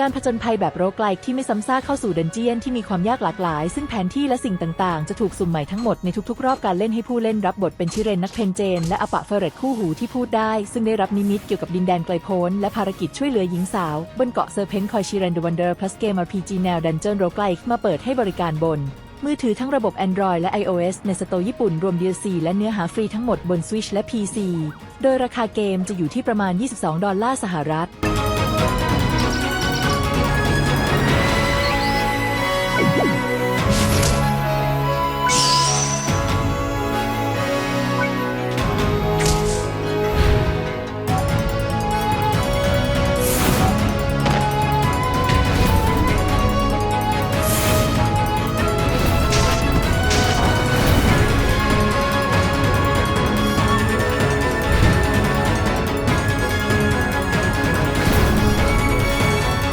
การผจญภัยแบบโรกไลค์ที่ไม่ซ้ำซากเข้าสู่ดันเจียนที่มีความยากหลากหลาย ซึ่งแผนที่และสิ่งต่าง ๆ จะถูกสุ่มใหม่ทั้งหมดในทุก ๆ รอบการเล่นให้ผู้เล่นรับบทเป็นชิเรนนักเพนเจน และอปะเฟเรตคู่หูที่พูดได้ ซึ่งได้รับนิมิตเกี่ยวกับดินแดนไกลโพ้น และภารกิจช่วยเหลือหญิงสาว บนเกาะเซอร์เพนคอยชิเรนเดวันเดอร์ plus เกม RPG แนวดันเจียนโรกไลค์มาเปิดให้บริการบนมือถือทั้งระบบ Android และ iOS ในสโตร์ญี่ปุ่น รวม DLC และเนื้อหาฟรีทั้งหมดบน Switch และ PC โดยราคาเกมจะอยู่ที่ประมาณ 22 ดอลลาร์สหรัฐ